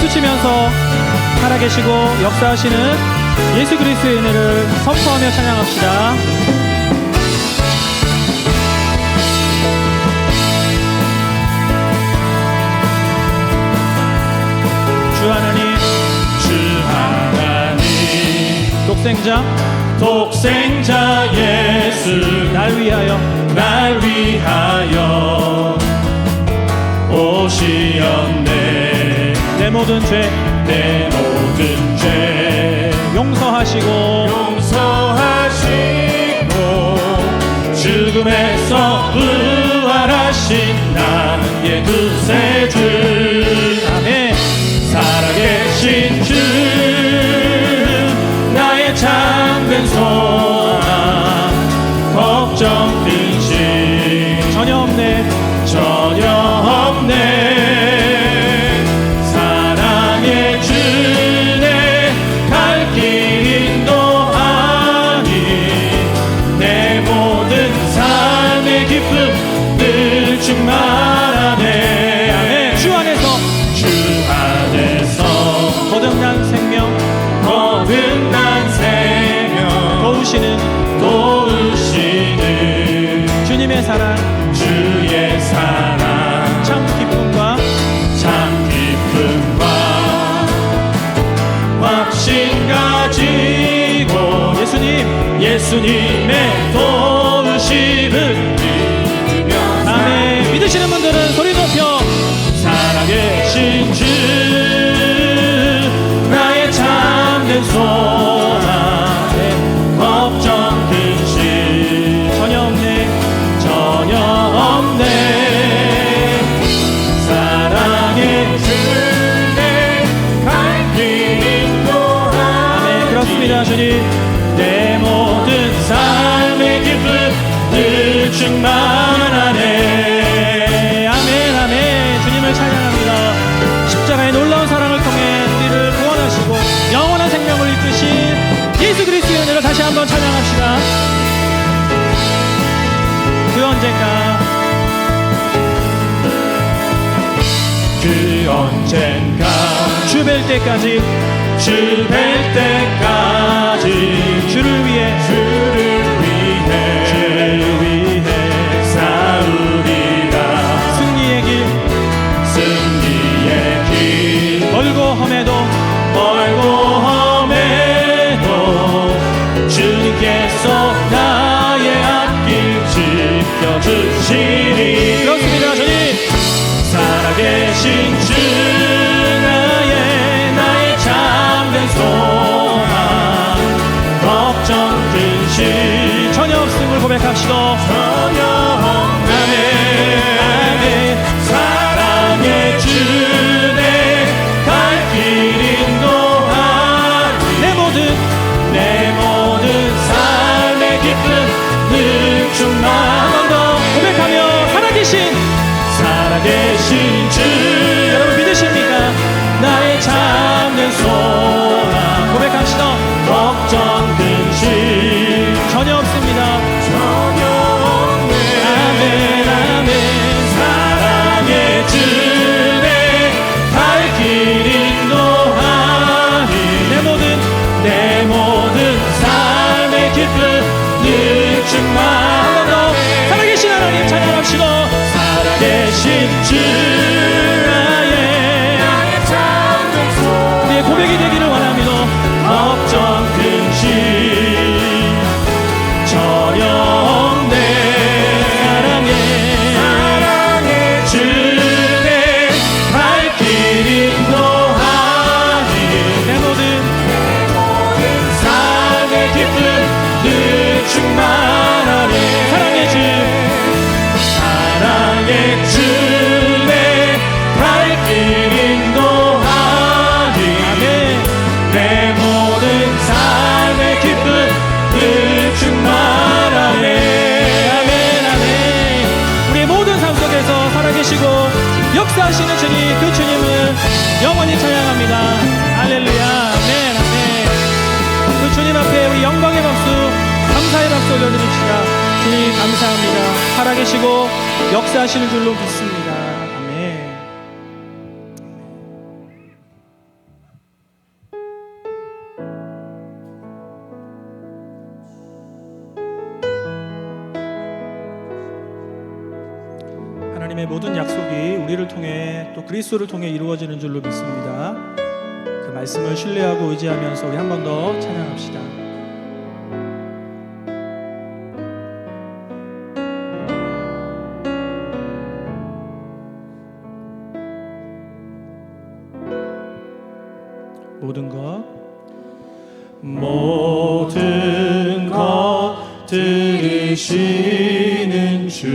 박수 치면서 살아계시고 역사하시는 예수 그리스도의 은혜를 선포하며 찬양합시다. 독생자 독생자 예수. 날 위하여. 날 위하여. 오시었네 내 모든 죄 내 모든 죄. 용서하시고 용서하시고 죽음에서 부활하신 나의 구세주 아멘. 살아계신 주 나의 참된 소망. 걱정 근심 전혀 없네. 전혀 없네 도우시는 도우시는 주님의 사랑. 주의 사랑. 참 기쁨과 참 기쁨과 확신 가지고 예수님. 예수님의 도우심 한번 찬양합시다. 그 언젠가. 그 언젠가. 주뵐 때까지. 주뵐 때까지. 주를 살아계신 주. 여러분 믿으십니까? 나의 참된 소 살아계신 주 나의 참된 소망 우리의 고백이 되기를 원합니다. 걱정 근심 전혀 없네 사랑해 사랑해 주내 발길 인도하니 내 모든 삶의 기쁨 늘 충만 계시고 역사하시는 줄로 믿습니다. 아멘. 하나님의 모든 약속이 우리를 통해 또 그리스도를 통해 이루어지는 줄로 믿습니다. 그 말씀을 신뢰하고 의지하면서 우리 한 번 더 찬양합시다. 들으시는 주.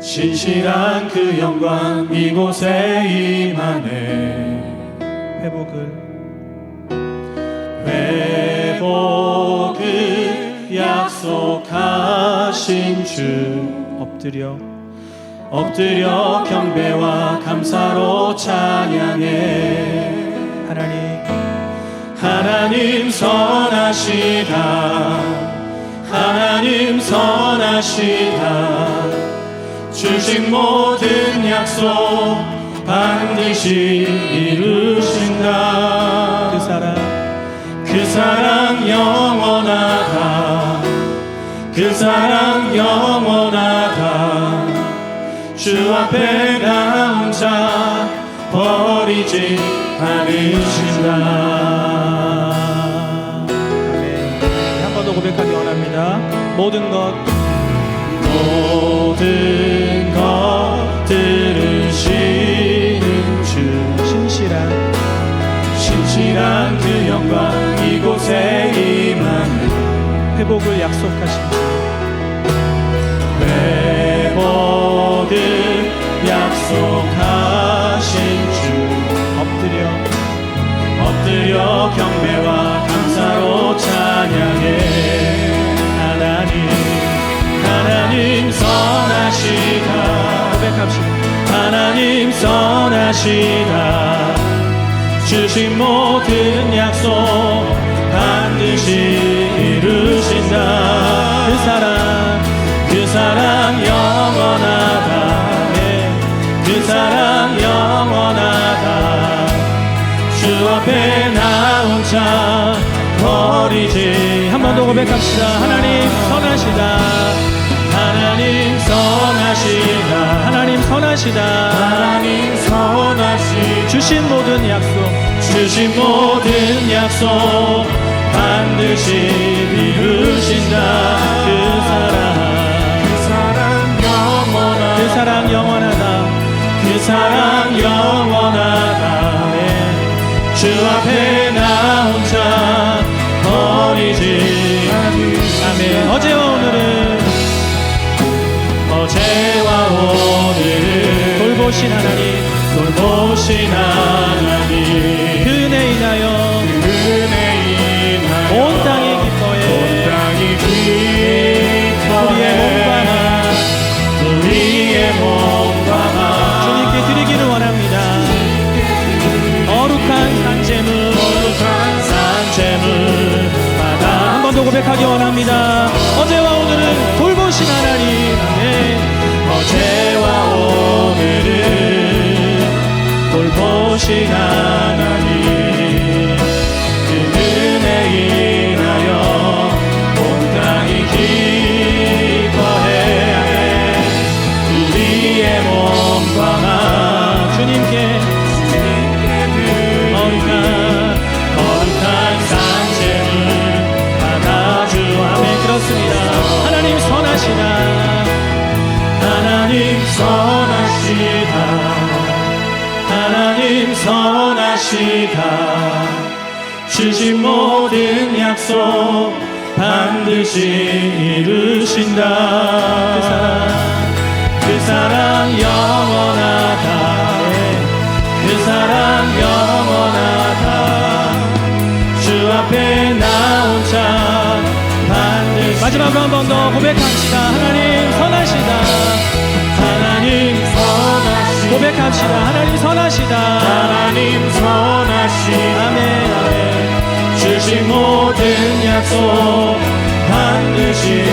신실한 그 영광 이곳에 임하네. 회복을. 회복을 약속하신 주. 엎드려. 엎드려 경배와 감사로 찬양해. 하나님. 하나님 선하시다 하나님 선하시다. 주신 모든 약속 반드시 이루신다. 그 사랑. 그 사랑 영원하다. 그 사랑 영원하다. 주 앞에 나 혼자 버리지 않으신다 모든 것 모든 것 들으시는 주. 신실한 신실한 그 영광 이곳에 임하는 회복을 약속하신 주 선하시다 주신 모든 약속 반드시 이루신다 그 사랑 그 사랑 영원하다 네. 그 사랑 영원하다 주 앞에 나 혼자 버리지 한 번 더 고백합시다. 하나님 선하시다. 하나님 선하시다 하나님 선하시다. 하나님 선하시다 주신 모든 약속 주신 모든 약속 반드시 이루신다 그 사랑 그 사랑 영원하다 그 사랑 영원하다. 그 사랑 영원하다 네. 주 앞에 돌보신 하나님 돌보신 하나님 그은혜 인하여 은혜 인하여 온 땅이 기뻐해. 온 땅이 우리의 몸과 기뻐해 우리의 몸과 주님께 드리기를 원합니다. 거룩한 산재물 거룩한 산재물 받아 한번 더 고백하기 원합니다. 돌 선하시다 주신 모든 약속 반드시 이루신다 그 사랑 그 사랑 영원하다 그 사랑 영원하다 주 앞에 나 혼자 반드시 마지막으로 한 번 더 고백합시다. 하나님 선하시다. 고백합시다. 하나님 선하시다. 하나님 선하시다 아멘 아멘. 주신 모든 약속 반드시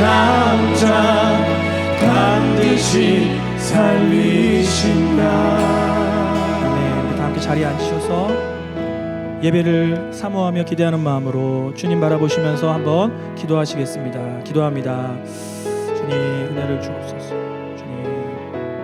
남자 반드시 살리신다 네, 다 함께 자리에 앉으셔서 예배를 사모하며 기대하는 마음으로 주님 바라보시면서 한번 기도하시겠습니다. 기도합니다. 주님 은혜를 주옵소서.